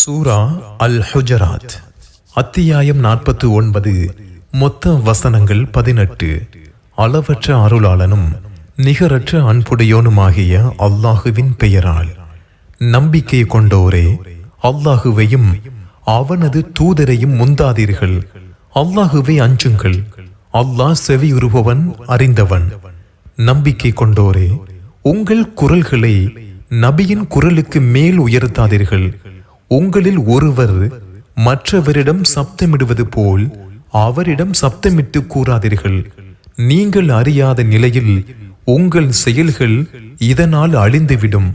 சூரா அல் ஹுஜராத் அத்தியாயம் நாற்பத்தி ஒன்பது மொத்த வசனங்கள் பதினெட்டு. அளவற்ற அருளாளனும் நிகரற்ற அன்புடையோனுமாகிய அல்லாஹுவின் பெயரால். நம்பிக்கை கொண்டோரே அல்லாஹுவையும் அவனது தூதரையும் முந்தாதீர்கள். அல்லாஹுவை அஞ்சுங்கள். அல்லாஹ் செவியுறுபவன் அறிந்தவன். நம்பிக்கை கொண்டோரே உங்கள் குரல்களை நபியின் குரலுக்கு மேல் உயர்த்தாதீர்கள். உங்களில் ஒருவர் மற்றவரிடம் சப்தமிடுவது போல் அவரிடம் சப்தமிட்டு கூறாதீர்கள். நீங்கள் அறியாத நிலையில் உங்கள் செயல்கள் இதனால் அழிந்துவிடும்.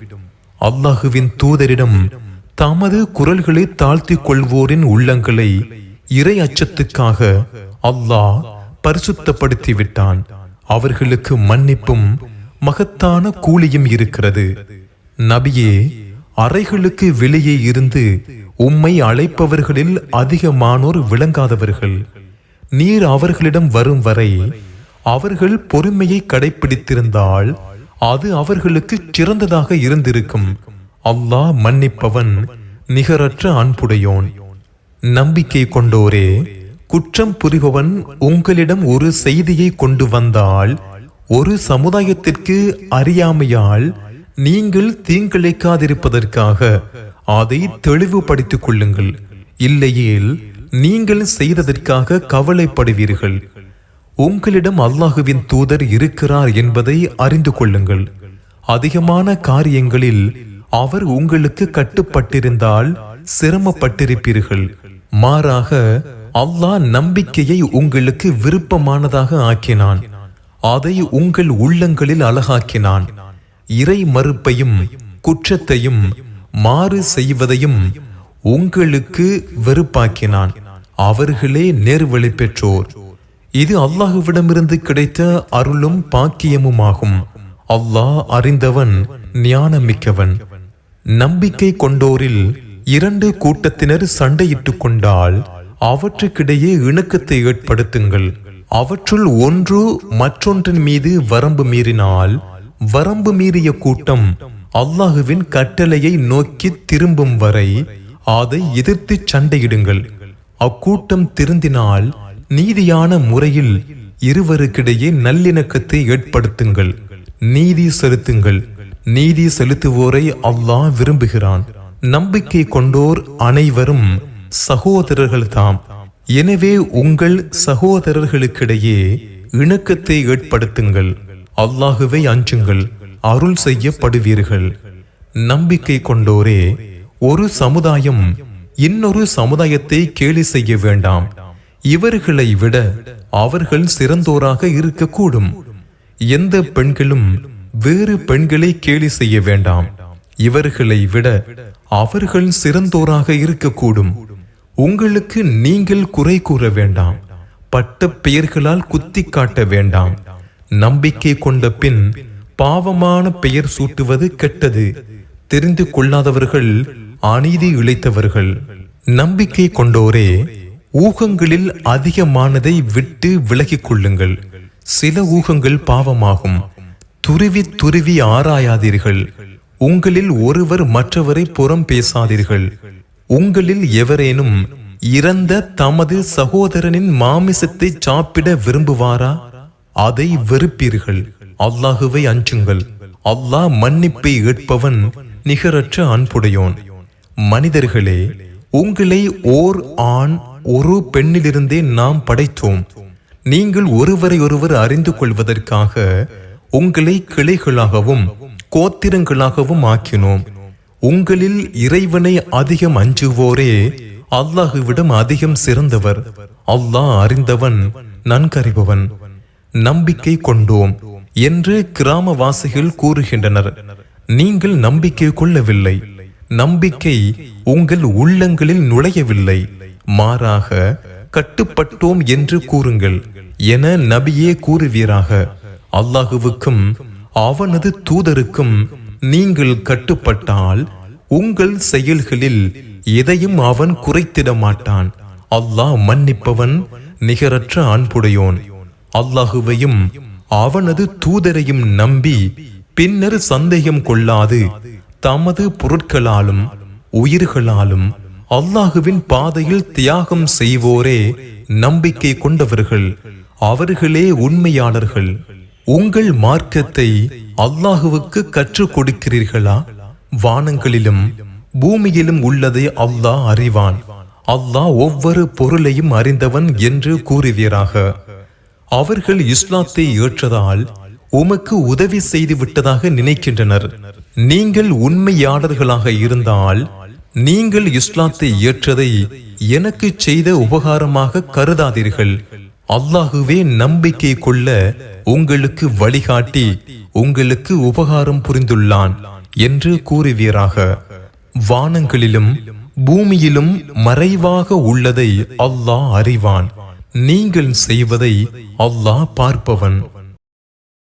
அல்லாஹுவின் தூதரிடம் தமது குரல்களை தாழ்த்திக் கொள்வோரின் உள்ளங்களை இறை அச்சத்துக்காக அல்லாஹ் பரிசுத்தப்படுத்திவிட்டான். அவர்களுக்கு மன்னிப்பும் மகத்தான கூலியும் இருக்கிறது. நபியே அறைகளுக்கு வெளியே இருந்து உம்மை அழைப்பவர்களில் அதிகமானோர் விளங்காதவர்கள். நீர் அவர்களிடம் வரும் வரை அவர்கள் பொறுமையை கடைபிடித்திருந்தால் அது அவர்களுக்கு சிறந்ததாக இருந்திருக்கும். அல்லாஹ் மன்னிப்பவன் நிகரற்ற அன்புடையோன். நம்பிக்கை கொண்டோரே குற்றம் புரிபவன் உங்களிடம் ஒரு செய்தியை கொண்டு வந்தால் ஒரு சமுதாயத்திற்கு அறியாமையால் நீங்கள் தீங்கிழைக்காதிருப்பதற்காக அதை தெளிவுபடுத்திக் கொள்ளுங்கள். இல்லையேல் நீங்கள் செய்ததற்காக கவலைப்படுவீர்கள். உங்களிடம் அல்லாஹுவின் தூதர் இருக்கிறார் என்பதை அறிந்து கொள்ளுங்கள். அதிகமான காரியங்களில் அவர் உங்களுக்கு கட்டுப்பட்டிருந்தால் சிரமப்பட்டிருப்பீர்கள். மாறாக அல்லாஹ் நம்பிக்கையை உங்களுக்கு விருப்பமானதாக ஆக்கினான். அதை உங்கள் உள்ளங்களில் அழகாக்கினான். இறை மறுப்பையும் குற்றத்தையும் மாறு செய்வதையும் உங்களுக்கு வெறுப்பாக்கினான். அவர்களே நேர்வழி பெற்றோர். இது அல்லாஹுவிடமிருந்து கிடைத்த அருளும் பாக்கியமுமாகும். அல்லாஹ் அறிந்தவன் ஞானமிக்கவன். நம்பிக்கை கொண்டோரில் இரண்டு கூட்டத்தினர் சண்டையிட்டுக் கொண்டால் அவற்றுக்கிடையே இணக்கத்தை ஏற்படுத்துங்கள். அவற்றுள் ஒன்று மற்றொன்றின் மீது வரம்பு மீறினால் வரம்பு மீறிய கூட்டம் அல்லாஹுவின் கட்டளையை நோக்கி திரும்பும் வரை அதை எதிர்த்து சண்டையிடுங்கள். அக்கூட்டம் திருந்தினால் நீதியான முறையில் இருவருக்கிடையே நல்லிணக்கத்தை ஏற்படுத்துங்கள். நீதி செலுத்துங்கள். நீதி செலுத்துவோரை அல்லாஹ் விரும்புகிறான். நம்பிக்கை கொண்டோர் அனைவரும் சகோதரர்கள்தாம். எனவே உங்கள் சகோதரர்களுக்கிடையே இணக்கத்தை ஏற்படுத்துங்கள். அல்லாஹுவை அஞ்சுங்கள் அருள் செய்யப்படுவீர்கள். நம்பிக்கை கொண்டோரே ஒரு சமுதாயம் இன்னொரு சமுதாயத்தை கேலி செய்ய வேண்டாம். இவர்களை விட அவர்கள் சிறந்தோராக இருக்கக்கூடும். எந்த பெண்களும் வேறு பெண்களை கேலி செய்ய வேண்டாம். இவர்களை விட அவர்கள் சிறந்தோராக இருக்கக்கூடும். உங்களுக்கு நீங்கள் குறை கூற வேண்டாம். பட்ட பெயர்களால் குத்தி காட்ட வேண்டாம். நம்பிக்கை கொண்ட பின் பாவமான பெயர் சூட்டுவது கெட்டது. தெரிந்து கொள்ளாதவர்கள் அநீதி இழைத்தவர்கள். நம்பிக்கை கொண்டோரே ஊகங்களில் அதிகமானதை விட்டு விலகிக் கொள்ளுங்கள். சில ஊகங்கள் பாவமாகும். துருவி துருவி ஆராயாதீர்கள். உங்களில் ஒருவர் மற்றவரை புறம் பேசாதீர்கள். உங்களில் எவரேனும் இறந்த தமது சகோதரனின் மாமிசத்தை சாப்பிட விரும்புவாரா? அதை வெறுப்பீர்கள். அல்லாஹுவை அஞ்சுங்கள். அல்லாஹ் மன்னிப்பை ஏற்பவன் நிகரற்ற அன்புடையோன். மனிதர்களே உங்களை ஓர் ஆண் ஒரு பெண்ணிலிருந்தே நாம் படைத்தோம். நீங்கள் ஒருவரை ஒருவர் அறிந்து கொள்வதற்காக உங்களை கிளைகளாகவும் கோத்திரங்களாகவும் ஆக்கினோம். உங்களில் இறைவனை அதிகம் அஞ்சுவோரே அல்லாஹுவிடம் அதிகம் சிறந்தவர். அல்லாஹ் அறிந்தவன் நன்கறிபவன். நம்பிக்கை கொண்டோம் என்று கிராமவாசிகள் கூறுகின்றனர். நீங்கள் நம்பிக்கை கொள்ளவில்லை. நம்பிக்கை உங்கள் உள்ளங்களில் நுழையவில்லை. மாறாக கட்டுப்பட்டோம் என்று கூறுங்கள் என நபியே கூறுவீராக. அல்லாஹுவுக்கும் அவனது தூதருக்கும் நீங்கள் கட்டுப்பட்டால் உங்கள் செயல்களில் எதையும் அவன் குறைத்திட மாட்டான். அல்லாஹ் மன்னிப்பவன் நிகரற்ற அன்புடையோன் அல்லாஹுவையும் அவனது தூதரையும் நம்பி பின்னர் சந்தேகம் கொள்ளாது. தமது பொருட்களாலும் உயிர்களாலும் அல்லாஹுவின் பாதையில் தியாகம் செய்வோரே நம்பிக்கை கொண்டவர்கள் அவர்களே உண்மையாளர்கள். உங்கள் மார்க்கத்தை அல்லாஹுவுக்கு கற்றுக் கொடுக்கிறீர்களா? வானங்களிலும் பூமியிலும் உள்ளதை அல்லாஹ் அறிவான். அல்லாஹ் ஒவ்வொரு பொருளையும் அறிந்தவன் என்று கூறுவீராக. அவர்கள் இஸ்லாத்தை ஏற்றதால் உமக்கு உதவி செய்து விட்டதாக நினைக்கின்றனர். நீங்கள் உண்மையாளர்களாக இருந்தால் நீங்கள் இஸ்லாத்தை ஏற்றதை எனக்கு செய்த உபகாரமாக கருதாதீர்கள். அல்லாஹுவே நம்பிக்கை கொள்ள உங்களுக்கு வழிகாட்டி உங்களுக்கு உபகாரம் புரிந்துள்ளான் என்று கூறுவீராக. வானங்களிலும் பூமியிலும் மறைவாக உள்ளதை அல்லாஹ் அறிவான். நீங்கள் செய்வதை அல்லாஹ் பார்ப்பவன்.